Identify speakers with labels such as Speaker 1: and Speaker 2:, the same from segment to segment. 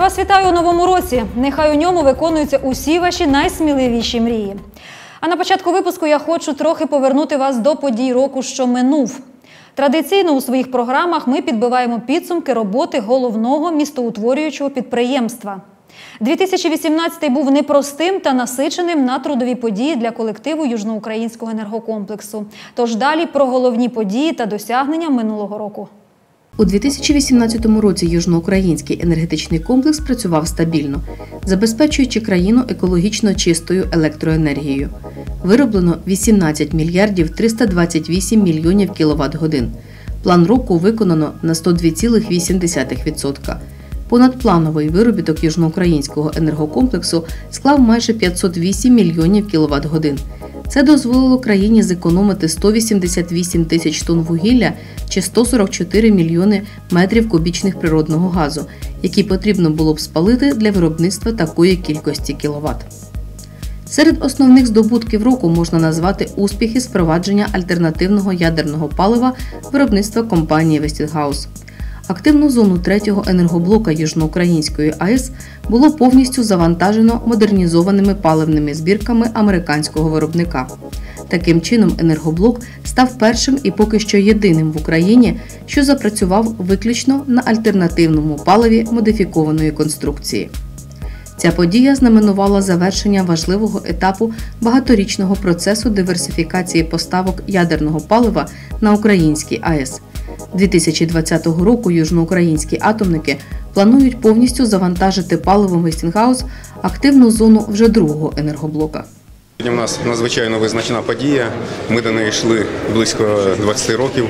Speaker 1: Вас вітаю у новому році. Нехай у ньому виконуються усі ваші найсміливіші мрії. А на початку випуску я хочу трохи повернути вас до подій року, що минув. Традиційно у своїх програмах ми підбиваємо підсумки роботи головного містоутворюючого підприємства. 2018 був непростим та насиченим на трудові події для колективу Южноукраїнського енергокомплексу. Тож далі про головні події та досягнення минулого року.
Speaker 2: У 2018 році Южноукраїнський енергетичний комплекс працював стабільно, забезпечуючи країну екологічно чистою електроенергією. Вироблено 18 мільярдів 328 мільйонів кіловат годин. План року виконано на 102,8%. Понадплановий виробіток южноукраїнського енергокомплексу склав майже 508 мільйонів кіловат годин. Це дозволило країні зекономити 188 тисяч тонн вугілля чи 144 мільйони метрів кубічних природного газу, які потрібно було б спалити для виробництва такої кількості кіловат. Серед основних здобутків року можна назвати успіхи з впровадження альтернативного ядерного палива виробництва компанії Westinghouse. Активну зону третього енергоблока Южноукраїнської АЕС було повністю завантажено модернізованими паливними збірками американського виробника. Таким чином, енергоблок став першим і поки що єдиним в Україні, що запрацював виключно на альтернативному паливі модифікованої конструкції. Ця подія знаменувала завершення важливого етапу багаторічного процесу диверсифікації поставок ядерного палива на український АЕС. 2020 року южноукраїнські атомники планують повністю завантажити паливом Westinghouse активну зону вже другого енергоблока.
Speaker 3: Сьогодні у нас надзвичайно визначна подія. Ми до неї йшли близько 20 років.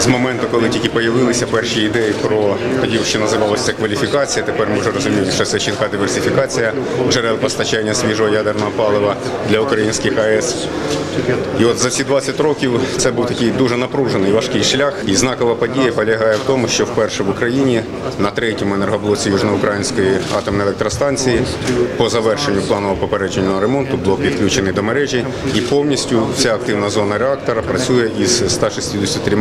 Speaker 3: З моменту, коли тільки з'явилися перші ідеї про тоді, що називалося кваліфікація, тепер ми вже розуміємо, що це чітка диверсифікація джерел постачання свіжого ядерного палива для українських АЕС. І от за ці 20 років це був такий дуже напружений важкий шлях. І знакова подія полягає в тому, що вперше в Україні на третьому енергоблоці Южноукраїнської атомної електростанції по завершенню планового попередженого ремонту блок підключений до мережі, і повністю вся активна зона реактора працює із 163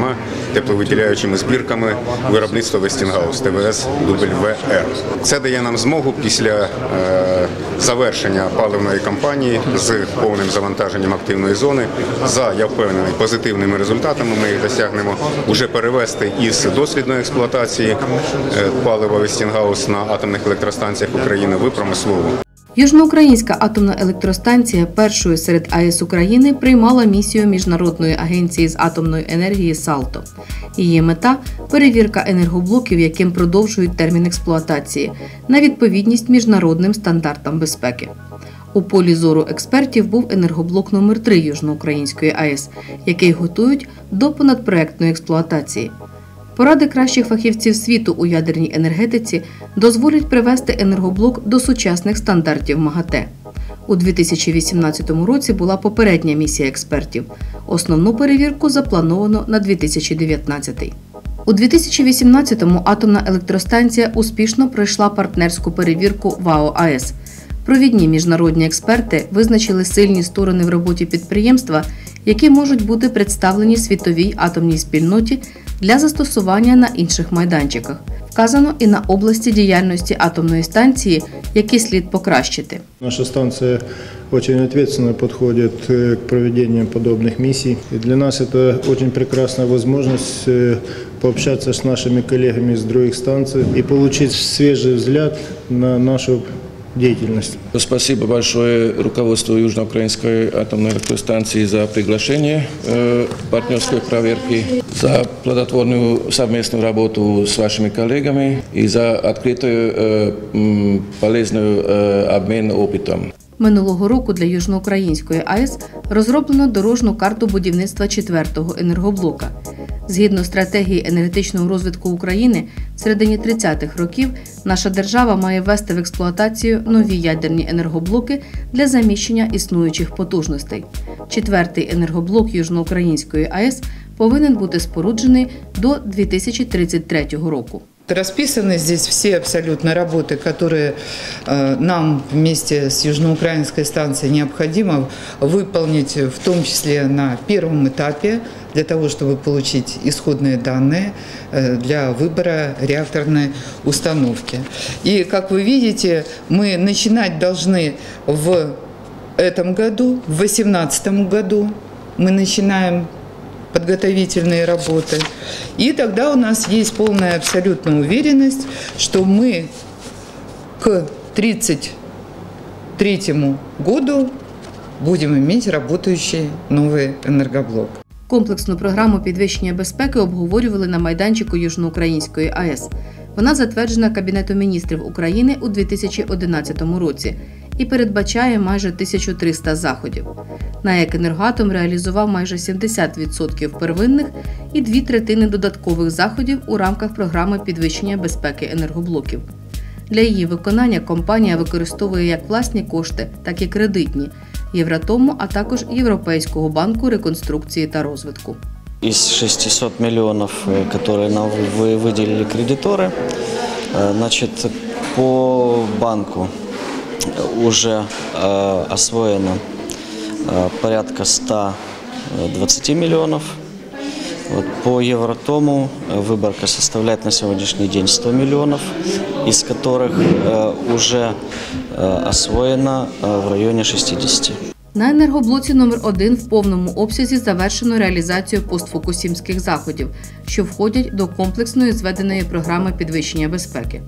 Speaker 3: тепловиділяючими збірками виробництва Westinghouse ТВС WR. Це дає нам змогу після е, завершення паливної кампанії з повним завантаженням активної зони за я впевнений позитивними результатами. Ми їх досягнемо вже перевести із дослідної експлуатації е, палива Westinghouse на атомних електростанціях України в промислову.
Speaker 2: Южноукраїнська атомна електростанція першою серед АЕС України приймала місію Міжнародної агенції з атомної енергії САЛТО. Її мета перевірка енергоблоків, яким продовжують термін експлуатації, на відповідність міжнародним стандартам безпеки. У полі зору експертів був енергоблок номер 3 Южноукраїнської АЕС, який готують до понадпроектної експлуатації. Поради кращих фахівців світу у ядерній енергетиці дозволять привести енергоблок до сучасних стандартів МАГАТЕ. У 2018 році була попередня місія експертів. Основну перевірку заплановано на 2019. У 2018-му атомна електростанція успішно пройшла партнерську перевірку ВАО АЕС. Провідні міжнародні експерти визначили сильні сторони в роботі підприємства, які можуть бути представлені світовій атомній спільноті для застосування на інших майданчиках. Вказано і на області діяльності атомної станції, які слід покращити.
Speaker 4: Наша станция очень ответственно подходит э, к проведению подобных миссий. И для нас это очень прекрасная возможность э, пообщаться с нашими коллегами с других станций и получить свежий взгляд на нашу деятельность.
Speaker 5: Спасибо большое руководству Южноукраинской атомной электростанции за приглашение э, партнерской проверки, за плодотворную совместную работу с вашими коллегами и за открытую э, полезную э, обмен опытом.
Speaker 2: Минулого року для Южноукраїнської АЕС розроблено дорожну карту будівництва четвертого енергоблока. Згідно стратегії енергетичного розвитку України, в середині 30-х років наша держава має ввести в експлуатацію нові ядерні енергоблоки для заміщення існуючих потужностей. Четвертий енергоблок Южноукраїнської АЕС повинен бути споруджений до 2033 року.
Speaker 6: Расписаны здесь все абсолютно работы, которые э, нам вместе с Южноукраинской станцией необходимо выполнить, в том числе на первом этапе для того, чтобы получить исходные данные э, для выбора реакторной установки. И, как вы видите, мы начинать должны в этом году, в 2018 году мы начинаем подготовительные работы. И тогда у нас есть полная абсолютная уверенность, что мы к 1933 году будем иметь работающий новый энергоблок.
Speaker 2: Комплексну програму підвищення безпеки обговорювали на майданчику Южноукраїнської АЕС. Вона затверджена Кабінетом міністрів України у 2011 році і передбачає майже 1300 заходів. НАЕК «Енергоатом» реалізував майже 70% первинних і дві третини додаткових заходів у рамках програми підвищення безпеки енергоблоків. Для її виконання компанія використовує як власні кошти, так і кредитні Євротому, а також Європейського банку реконструкції та розвитку.
Speaker 7: Из 600 миллионов, э, которые нам вы- выделили кредиторы, э, значит, по банку уже э, освоено э, порядка 120 миллионов. Вот, по Евротому э, выборка составляет на сегодняшний день 100 миллионов, из которых э, уже э, освоено э, в районе 60.
Speaker 2: На енергоблоці номер 1 в повному обсязі завершено реалізацію постфокусімських заходів, що входять до комплексної зведеної програми підвищення безпеки.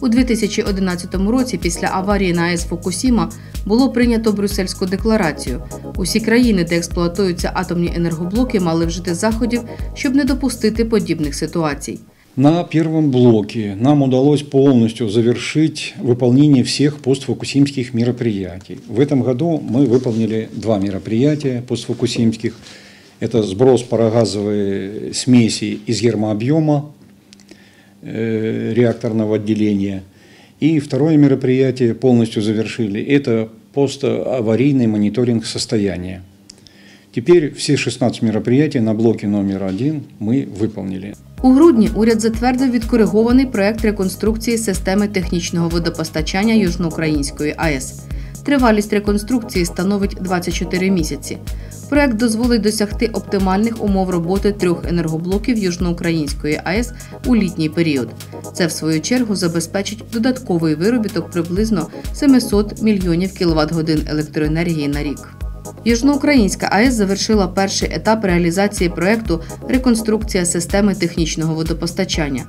Speaker 2: У 2011 році, після аварії на АЕС Фукусіма, було прийнято Брюссельську декларацію. Усі країни, де експлуатуються атомні енергоблоки, мали вжити заходів, щоб не допустити подібних ситуацій.
Speaker 8: На первом блоке нам удалось полностью завершить выполнение всех постфукусимских мероприятий. В этом году мы выполнили два мероприятия постфукусимских. Это сброс парогазовой смеси из гермообъема э, реакторного отделения. И второе мероприятие полностью завершили. Это поставарийный мониторинг состояния. Теперь все 16 мероприятий на блоке номер один мы выполнили.
Speaker 2: У грудні уряд затвердив відкоригований проект реконструкції системи технічного водопостачання Южноукраїнської АЕС. Тривалість реконструкції становить 24 місяці. Проект дозволить досягти оптимальних умов роботи трьох енергоблоків Южноукраїнської АЕС у літній період. Це, в свою чергу, забезпечить додатковий виробіток приблизно 700 мільйонів кіловат годин електроенергії на рік. Южноукраїнська АЕС завершила перший етап реалізації проекту реконструкція системи технічного водопостачання.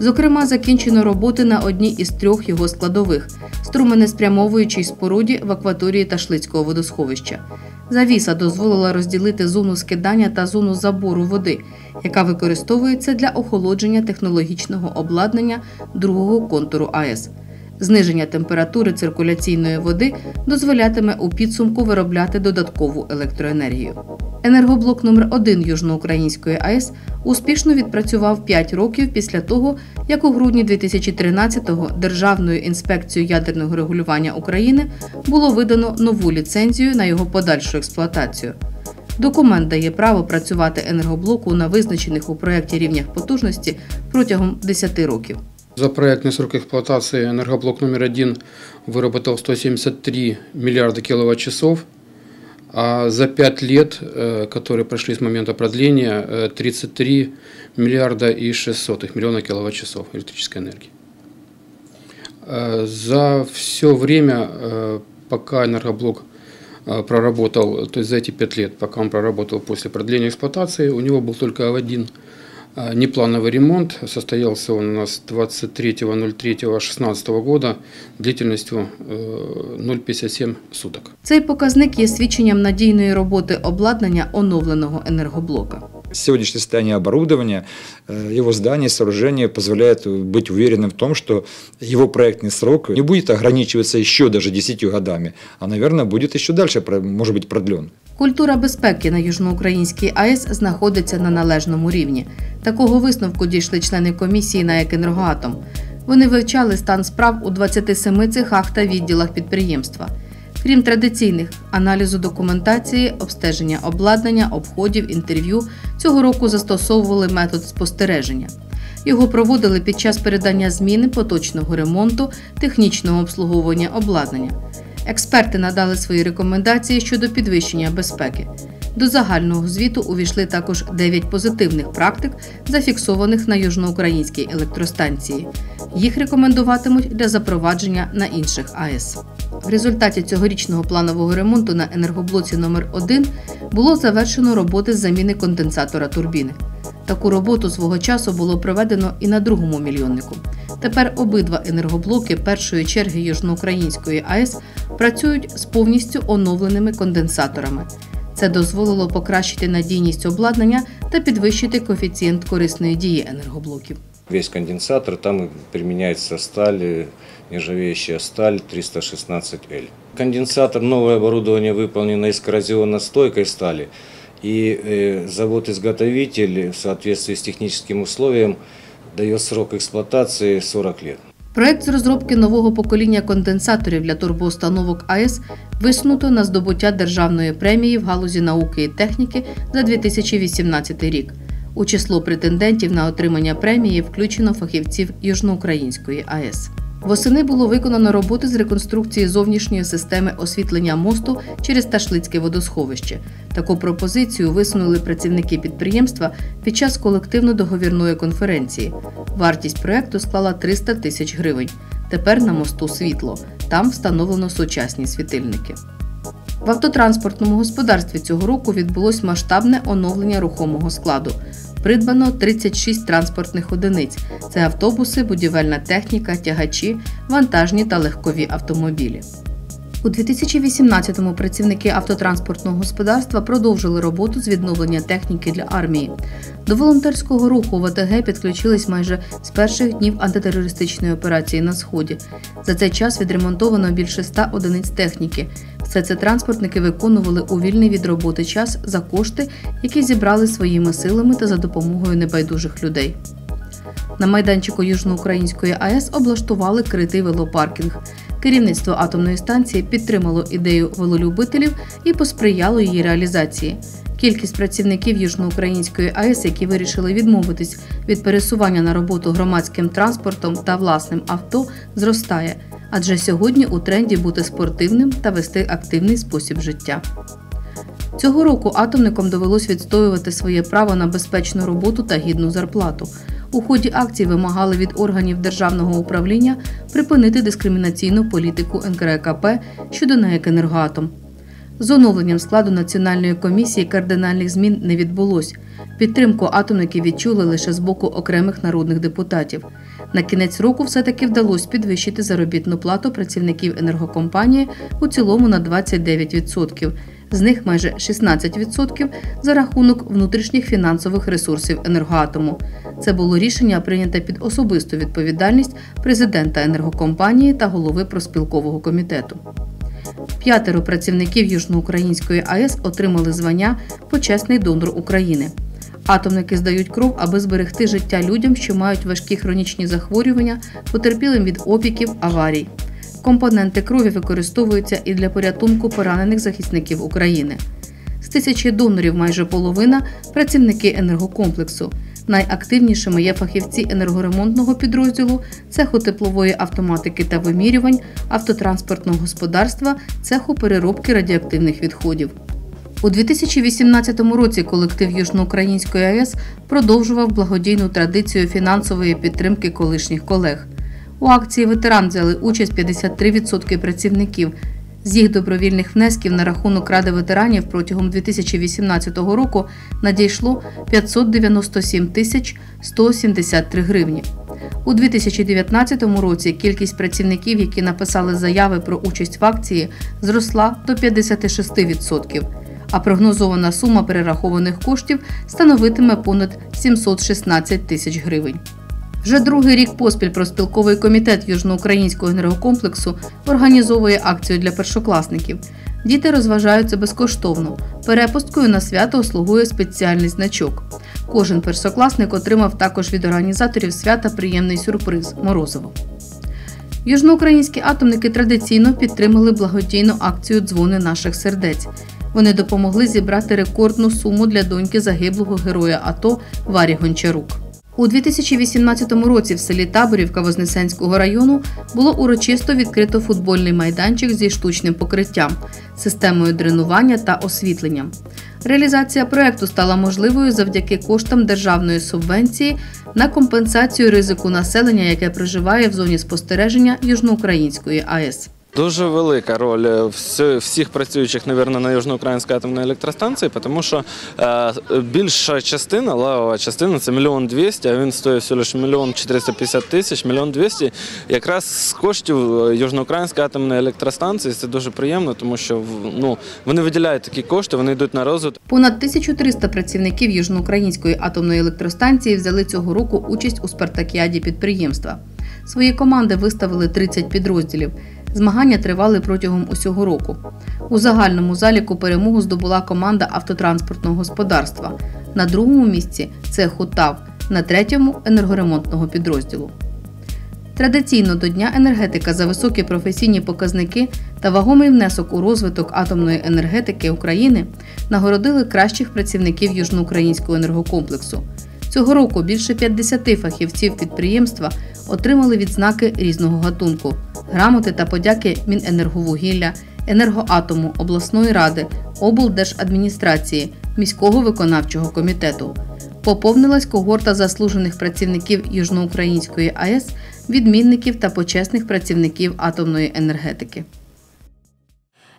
Speaker 2: Зокрема, закінчено роботи на одній із трьох його складових струменеспрямовуючій споруді в акваторії Ташлицького водосховища. Завіса дозволила розділити зону скидання та зону забору води, яка використовується для охолодження технологічного обладнання другого контуру АЕС. Зниження температури циркуляційної води дозволятиме у підсумку виробляти додаткову електроенергію. Енергоблок номер 1 Южноукраїнської АЕС успішно відпрацював 5 років після того, як у грудні 2013-го Державною інспекцією ядерного регулювання України було видано нову ліцензію на його подальшу експлуатацію. Документ дає право працювати енергоблоку на визначених у проєкті рівнях потужності протягом 10 років.
Speaker 9: За проектный срок эксплуатации энергоблок номер один выработал 173 миллиарда киловатт-часов, а за 5 лет, э, которые прошли с момента продления, э, 33 миллиарда и 600 миллиона киловатт-часов электрической энергии. Э, За все время, э, пока энергоблок э, проработал, то есть за эти 5 лет, пока он проработал после продления эксплуатации, у него был только один Неплановый ремонт состоялся он у нас 23.03.16 года длительностью э, 0,57 суток.
Speaker 2: Цей показник є свідченням надійної роботи обладнання оновленого енергоблока.
Speaker 10: Сегодняшнее состояние оборудования, э, его здание, сооружение позволяет быть уверенным в том, что его проектный срок не будет ограничиваться еще даже 10 годами, а, наверное, будет еще дальше, про- может быть, продлен.
Speaker 2: Культура безпеки на Южноукраїнській АЕС знаходиться на належному рівні. Такого висновку дійшли члени комісії на «Енергоатом». Вони вивчали стан справ у 27 цехах та відділах підприємства. Крім традиційних аналізу документації, обстеження обладнання, обходів, інтерв'ю, цього року застосовували метод спостереження. Його проводили під час передання зміни поточного ремонту, технічного обслуговування обладнання. Експерти надали свої рекомендації щодо підвищення безпеки. До загального звіту увійшли також 9 позитивних практик, зафіксованих на южноукраїнській електростанції. Їх рекомендуватимуть для запровадження на інших АЕС. В результаті цьогорічного планового ремонту на енергоблоці номер 1 було завершено роботи з заміни конденсатора турбіни. Таку роботу свого часу було проведено і на другому мільйоннику. Тепер обидва енергоблоки першої черги Южноукраїнської АЕС працюють з повністю оновленими конденсаторами. Це дозволило покращити надійність обладнання та підвищити коефіцієнт корисної дії енергоблоків.
Speaker 11: Весь конденсатор, там применяется сталь, э, нержавеющая сталь 316L. Конденсатор, новое оборудование выполнено из коррозионно-стойкой стали. И э, завод-изготовитель в соответствии с техническим условием дает срок эксплуатации 40 лет.
Speaker 2: Проект з розробки нового покоління конденсаторів для турбоустановок АЕС висунуто на здобуття державної премії в галузі науки і техніки за 2018 рік. У число претендентів на отримання премії включено фахівців Южноукраїнської АЕС. Восени було виконано роботи з реконструкції зовнішньої системи освітлення мосту через Ташлицьке водосховище. Таку пропозицію висунули працівники підприємства під час колективно-договірної конференції. Вартість проекту склала 300 тисяч гривень. Тепер на мосту світло. Там встановлено сучасні світильники. В автотранспортному господарстві цього року відбулось масштабне оновлення рухомого складу. Придбано 36 транспортних одиниць: це автобуси, будівельна техніка, тягачі, вантажні та легкові автомобілі. У 2018-му працівники автотранспортного господарства продовжили роботу з відновлення техніки для армії. До волонтерського руху в ОТГ підключились майже з перших днів антитерористичної операції на сході. За цей час відремонтовано більше 100 одиниць техніки. Все це транспортники виконували у вільний від роботи час за кошти, які зібрали своїми силами та за допомогою небайдужих людей. На майданчику Южноукраїнської АЕС облаштували критий велопаркінг. Керівництво атомної станції підтримало ідею велолюбителів і посприяло її реалізації. Кількість працівників Южноукраїнської АЕС, які вирішили відмовитись від пересування на роботу громадським транспортом та власним авто, зростає, адже сьогодні у тренді бути спортивним та вести активний спосіб життя. Цього року атомникам довелось відстоювати своє право на безпечну роботу та гідну зарплату. У ході акції вимагали від органів державного управління припинити дискримінаційну політику НКРКП щодо НАЕК «Енергоатом». З оновленням складу національної комісії кардинальних змін не відбулось. Підтримку атомники відчули лише з боку окремих народних депутатів. На кінець року все-таки вдалося підвищити заробітну плату працівників енергокомпанії у цілому на 29%. З них майже 16% за рахунок внутрішніх фінансових ресурсів енергоатому. Це було рішення прийняте під особисту відповідальність президента енергокомпанії та голови проспілкового комітету. П'ятеро працівників Южноукраїнської АЕС отримали звання Почесний донор України. Атомники здають кров, аби зберегти життя людям, що мають важкі хронічні захворювання, потерпілим від опіків, аварій. Компоненти крові використовуються і для порятунку поранених захисників України. З тисячі донорів майже половина працівники енергокомплексу. Найактивнішими є фахівці енергоремонтного підрозділу, цеху теплової автоматики та вимірювань, автотранспортного господарства, цеху переробки радіоактивних відходів. У 2018 році колектив Южноукраїнської АЕС продовжував благодійну традицію фінансової підтримки колишніх колег. У акції ветеран взяли участь 53% працівників. З їх добровільних внесків на рахунок Ради ветеранів протягом 2018 року надійшло 597 тисяч 173 гривні. У 2019 році кількість працівників, які написали заяви про участь в акції, зросла до 56%, а прогнозована сума перерахованих коштів становитиме понад 716 тисяч гривень. Вже другий рік поспіль проспілковий комітет Южноукраїнського енергокомплексу організовує акцію для першокласників. Діти розважаються безкоштовно. Перепусткою на свято слугує спеціальний значок. Кожен першокласник отримав також від організаторів свята приємний сюрприз морозиво. Южноукраїнські атомники традиційно підтримали благодійну акцію Дзвони наших сердець. Вони допомогли зібрати рекордну суму для доньки загиблого героя АТО Варі Гончарук. У 2018 році в селі Таборівка Вознесенського району було урочисто відкрито футбольний майданчик зі штучним покриттям, системою дренування та освітленням. Реалізація проекту стала можливою завдяки коштам державної субвенції на компенсацію ризику населення, яке проживає в зоні спостереження Южноукраїнської АЕС.
Speaker 12: Дуже велика роль е, всіх працюючих, мабуть, на Южноукраїнській атомній електростанції, тому що е, більша частина, лавова частина, це мільйон двісті, а він стоїть всього лише мільйон 450 тисяч, мільйон двісті. Якраз з коштів е, Южноукраїнської атомної електростанції це дуже приємно, тому що ну, вони виділяють такі кошти, вони йдуть на розвиток.
Speaker 2: Понад 1300 працівників Южноукраїнської атомної електростанції взяли цього року участь у спартакіаді підприємства. Свої команди виставили 30 підрозділів. Змагання тривали протягом усього року. У загальному заліку перемогу здобула команда автотранспортного господарства. На другому місці це Хутав, на третьому енергоремонтного підрозділу. Традиційно до Дня енергетика за високі професійні показники та вагомий внесок у розвиток атомної енергетики України нагородили кращих працівників Южноукраїнського енергокомплексу. Цього року більше 50 фахівців підприємства отримали відзнаки різного гатунку, грамоти та подяки Міненерговугілля, енергоатому, обласної ради, облдержадміністрації, міського виконавчого комітету. Поповнилась когорта заслужених працівників Южноукраїнської АЕС, відмінників та почесних працівників атомної енергетики.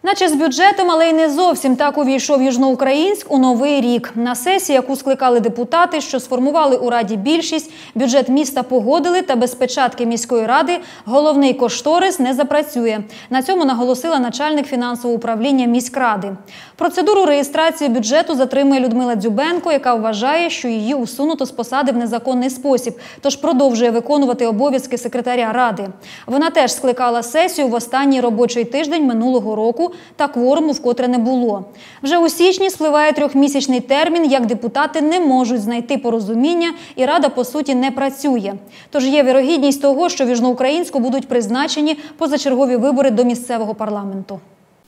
Speaker 1: Наче з бюджетом, але й не зовсім так увійшов Южноукраїнськ у новий рік. На сесії, яку скликали депутати, що сформували у раді більшість, бюджет міста погодили та без печатки міської ради головний кошторис не запрацює. На цьому наголосила начальник фінансового управління міськради. Процедуру реєстрації бюджету затримує Людмила Дзюбенко, яка вважає, що її усунуто з посади в незаконний спосіб, тож продовжує виконувати обов'язки секретаря ради. Вона теж скликала сесію в останній робочий тиждень минулого року, та кворуму вкотре не було. Вже у січні спливає трьохмісячний термін, як депутати не можуть знайти порозуміння, і рада по суті не працює. Тож є вірогідність того, що в Южноукраїнську будуть призначені позачергові вибори до місцевого парламенту.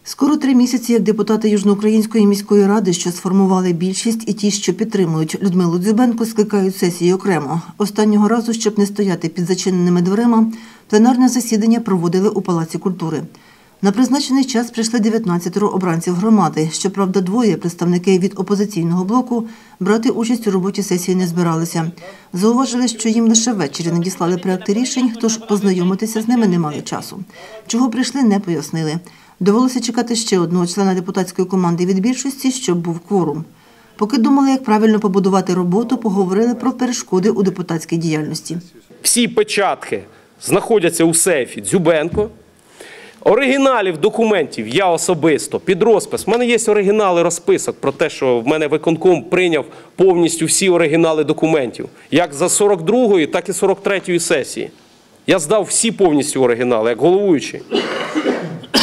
Speaker 13: Скоро три місяці, як депутати Южноукраїнської міської ради, що сформували більшість, і ті, що підтримують Людмилу Дзюбенко, скликають сесії окремо. Останнього разу, щоб не стояти під зачиненими дверима, пленарне засідання проводили у Палаці культури. На призначений час прийшли 19 обранців громади. Щоправда, двоє представники від опозиційного блоку брати участь у роботі сесії не збиралися. Зауважили, що їм лише ввечері надіслали проекти рішень, тож познайомитися з ними не мали часу. Чого прийшли, не пояснили. Довелося чекати ще одного члена депутатської команди від більшості, щоб був кворум. Поки думали, як правильно побудувати роботу, поговорили про перешкоди у депутатській діяльності.
Speaker 14: Всі печатки знаходяться у сейфі Дзюбенко. Оригіналів документів я особисто під розпис. У мене є оригінали розписок про те, що в мене виконком прийняв повністю всі оригінали документів, як за 42-ї, так і 43-ї сесії. Я здав всі повністю оригінали, як головуючий.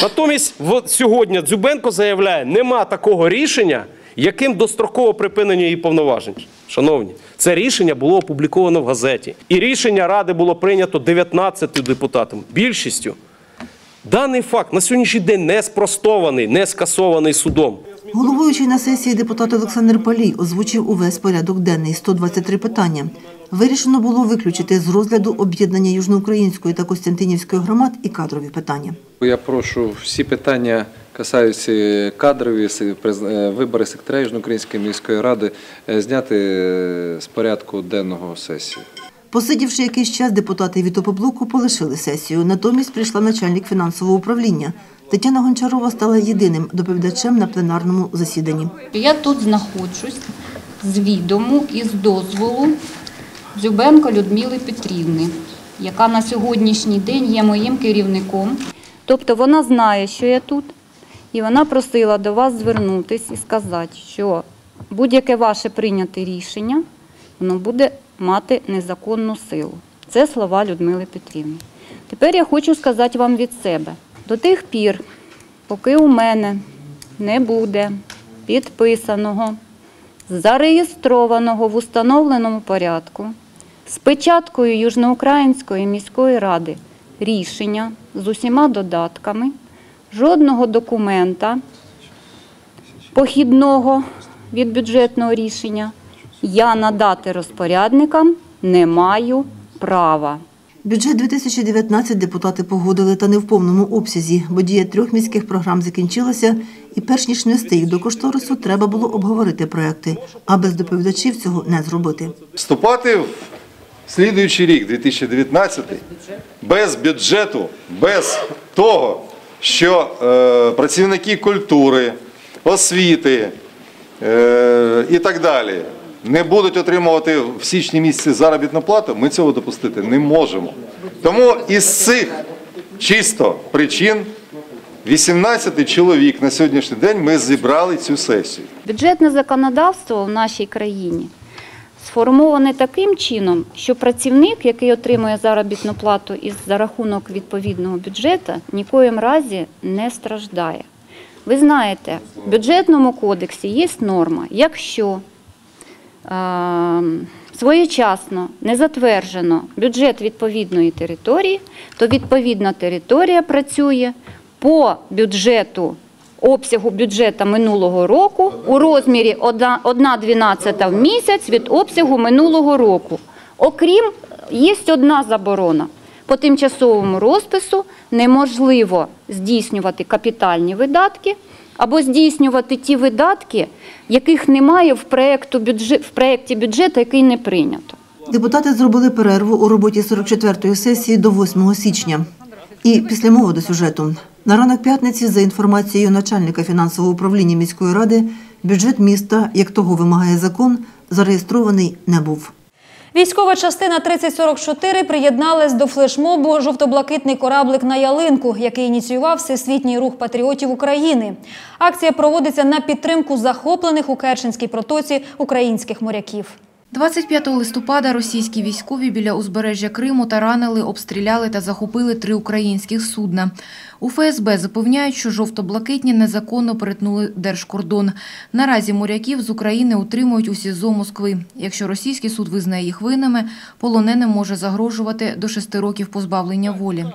Speaker 14: Натомість сьогодні Дзюбенко заявляє, нема такого рішення, яким достроково припинення її повноважень. Шановні, це рішення було опубліковано в газеті. І рішення Ради було прийнято 19 депутатами, більшістю. Даний факт на сьогоднішній день не спростований, не скасований судом.
Speaker 13: Головуючий на сесії депутат Олександр Палій озвучив увесь порядок денний 123 питання. Вирішено було виключити з розгляду об'єднання Южноукраїнської та Костянтинівської громад і кадрові питання.
Speaker 15: Я прошу всі питання касаються кадрові е, вибори секретаря Южноукраїнської міської ради е, зняти е, з порядку денного сесії.
Speaker 13: Посидівши якийсь час, депутати від опоблоку полишили сесію. Натомість прийшла начальник фінансового управління. Тетяна Гончарова стала єдиним доповідачем на пленарному засіданні.
Speaker 16: Я тут знаходжусь з відому і з дозволу Дзюбенко Людмили Петрівни, яка на сьогоднішній день є моїм керівником. Тобто вона знає, що я тут, і вона просила до вас звернутися і сказати, що будь-яке ваше прийняте рішення, воно буде мати незаконну силу. Це слова Людмили Петрівни. Тепер я хочу сказати вам від себе. До тих пір, поки у мене не буде підписаного, зареєстрованого в установленому порядку з печаткою Южноукраїнської міської ради рішення з усіма додатками, жодного документа похідного від бюджетного рішення я надати розпорядникам не маю права.
Speaker 13: Бюджет 2019 депутати погодили та не в повному обсязі, бо дія трьох міських програм закінчилася, і перш ніж внести їх до кошторису, треба було обговорити проекти, а без доповідачів цього не зробити.
Speaker 17: Вступати в слідуючий рік, 2019, без бюджету, без того, що е, працівники культури, освіти е, і так далі не будуть отримувати в січні місяці заробітну плату, ми цього допустити не можемо. Тому із цих чисто причин 18 чоловік на сьогоднішній день ми зібрали цю сесію.
Speaker 16: Бюджетне законодавство в нашій країні сформоване таким чином, що працівник, який отримує заробітну плату із за рахунок відповідного бюджету, нікоїм разі не страждає. Ви знаєте, в бюджетному кодексі є норма, якщо своєчасно не затверджено бюджет відповідної території, то відповідна територія працює по бюджету обсягу бюджету минулого року у розмірі 1,12 в місяць від обсягу минулого року. Окрім, є одна заборона. По тимчасовому розпису неможливо здійснювати капітальні видатки або здійснювати ті видатки, яких немає в, проєкту бюджет, в проєкті бюджету, який не прийнято.
Speaker 13: Депутати зробили перерву у роботі 44-ї сесії до 8 січня. І після мови до сюжету. На ранок п'ятниці, за інформацією начальника фінансового управління міської ради, бюджет міста, як того вимагає закон, зареєстрований не був.
Speaker 1: Військова частина 3044 приєдналась до флешмобу Жовто-блакитний кораблик на ялинку, який ініціював Всесвітній рух патріотів України. Акція проводиться на підтримку захоплених у Керченській протоці українських моряків.
Speaker 18: 25 листопада російські військові біля узбережжя Криму таранили, обстріляли та захопили три українських судна. У ФСБ запевняють, що жовто-блакитні незаконно перетнули держкордон. Наразі моряків з України утримують у СІЗО Москви. Якщо російський суд визнає їх винними, полоненим може загрожувати до шести років позбавлення волі.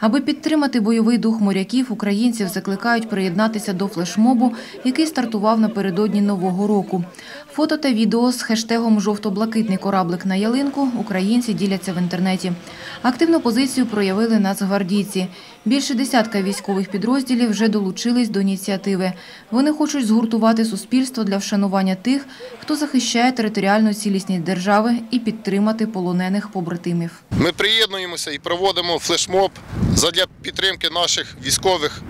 Speaker 18: Аби підтримати бойовий дух моряків, українців закликають приєднатися до флешмобу, який стартував напередодні Нового року. Фото та відео з хештегом «Жовто-блакитний кораблик на ялинку» українці діляться в інтернеті. Активну позицію проявили нацгвардійці. Більше десятка військових підрозділів вже долучились до ініціативи. Вони хочуть згуртувати суспільство для вшанування тих, хто захищає територіальну цілісність держави і підтримати полонених побратимів.
Speaker 19: Ми приєднуємося і проводимо флешмоб задля підтримки наших військових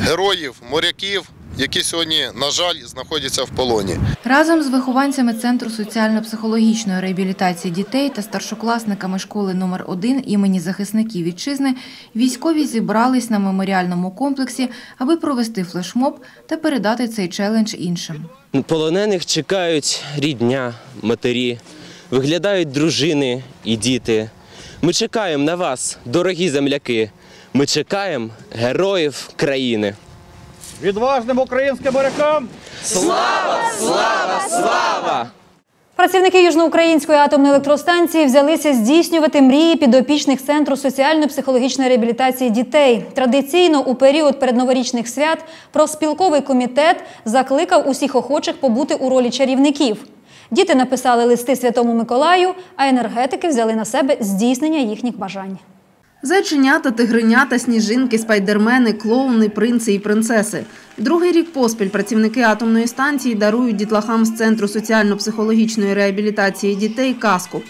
Speaker 19: героїв, моряків, які сьогодні, на жаль, знаходяться в полоні.
Speaker 18: Разом з вихованцями Центру соціально-психологічної реабілітації дітей та старшокласниками школи номер 1 імені захисників вітчизни військові зібрались на меморіальному комплексі, аби провести флешмоб та передати цей челендж іншим.
Speaker 20: Полонених чекають рідня, матері, виглядають дружини і діти. Ми чекаємо на вас, дорогі земляки. Ми чекаємо героїв країни.
Speaker 21: Відважним українським морякам!
Speaker 20: Слава! Слава! Слава!
Speaker 1: Працівники Южноукраїнської атомної електростанції взялися здійснювати мрії підопічних центру соціально-психологічної реабілітації дітей. Традиційно у період передноворічних свят профспілковий комітет закликав усіх охочих побути у ролі чарівників. Діти написали листи Святому Миколаю, а енергетики взяли на себе здійснення їхніх бажань.
Speaker 22: Зайченята, тигренята, сніжинки, спайдермени, клоуни, принци і принцеси. Другий рік поспіль працівники атомної станції дарують дітлахам з Центру соціально-психологічної реабілітації дітей казку.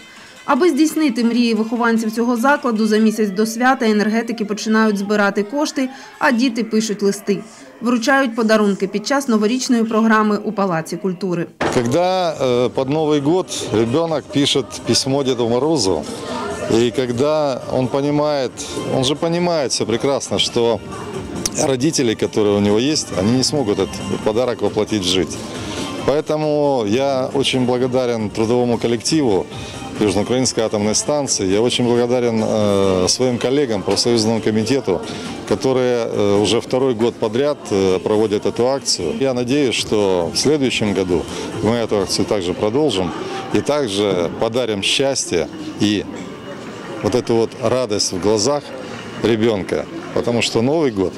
Speaker 22: Аби здійснити мрії вихованців цього закладу, за місяць до свята енергетики починають збирати кошти, а діти пишуть листи. Вручають подарунки під час новорічної програми у Палаці культури.
Speaker 23: Когда э, под Новый год ребенок пишет письмо Деду Морозу, и когда он понимает, он же понимает все прекрасно, что родители, которые у него есть, они не смогут этот подарок воплотить в жизнь. Поэтому я очень благодарен трудовому коллективу Южноукраинской атомной станции. Я очень благодарен э, своим коллегам, профсоюзному комитету, которые э, уже второй год подряд э, проводят эту акцию. Я надеюсь, что в следующем году мы эту акцию также продолжим и также подарим счастье и вот эту вот радость в глазах ребенка Потому что Новый год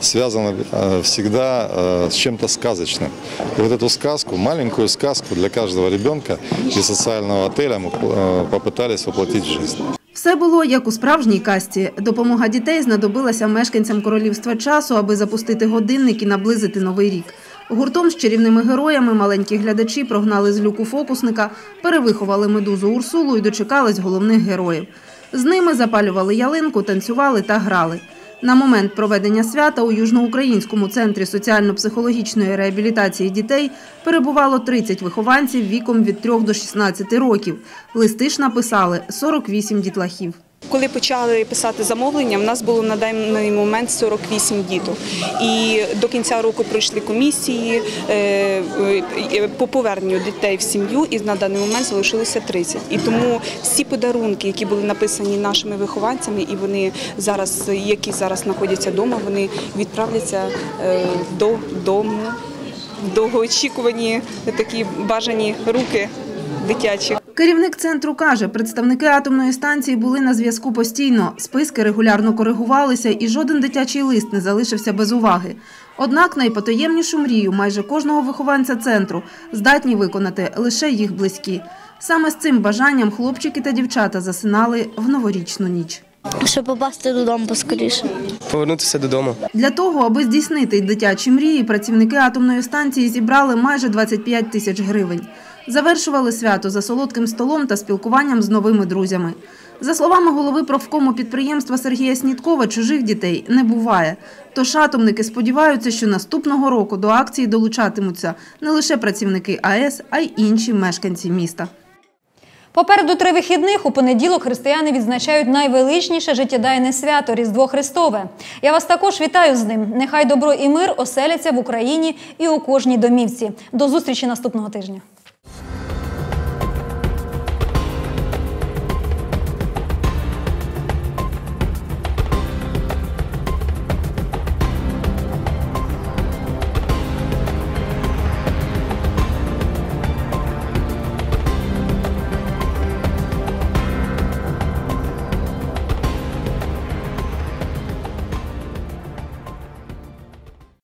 Speaker 23: связан э, всегда э, с чем-то сказочным. И вот эту сказку, маленькую сказку для каждого ребенка из социального отеля мы э, попытались воплотить в жизнь.
Speaker 22: Все було як у справжній касті. Допомога дітей знадобилася мешканцям королівства часу, аби запустити годинник і наблизити новий рік. Гуртом з чарівними героями маленькі глядачі прогнали з люку фокусника, перевиховали медузу Урсулу і дочекались головних героїв. З ними запалювали ялинку, танцювали та грали. На момент проведення свята у Южноукраїнському центрі соціально-психологічної реабілітації дітей перебувало 30 вихованців віком від 3 до 16 років. Листи ж написали 48 дітлахів.
Speaker 24: Коли почали писати замовлення, в нас було на даний момент 48 діток. І до кінця року пройшли комісії е, е, по поверненню дітей в сім'ю, і на даний момент залишилося 30. І тому всі подарунки, які були написані нашими вихованцями, і вони зараз, які зараз знаходяться вдома, вони відправляться е, додому, довгоочікувані такі бажані руки дитячі.
Speaker 22: Керівник центру каже, представники атомної станції були на зв'язку постійно, списки регулярно коригувалися і жоден дитячий лист не залишився без уваги. Однак найпотаємнішу мрію майже кожного вихованця центру здатні виконати лише їх близькі. Саме з цим бажанням хлопчики та дівчата засинали в новорічну ніч.
Speaker 25: Щоб попасти додому поскоріше.
Speaker 26: Повернутися додому.
Speaker 22: Для того, аби здійснити дитячі мрії, працівники атомної станції зібрали майже 25 тисяч гривень. Завершували свято за солодким столом та спілкуванням з новими друзями. За словами голови профкому підприємства Сергія Сніткова, чужих дітей не буває. Тож атомники сподіваються, що наступного року до акції долучатимуться не лише працівники АЕС, а й інші мешканці міста.
Speaker 1: Попереду три вихідних у понеділок християни відзначають найвеличніше життєдайне свято Різдво Христове. Я вас також вітаю з ним. Нехай добро і мир оселяться в Україні і у кожній домівці. До зустрічі наступного тижня.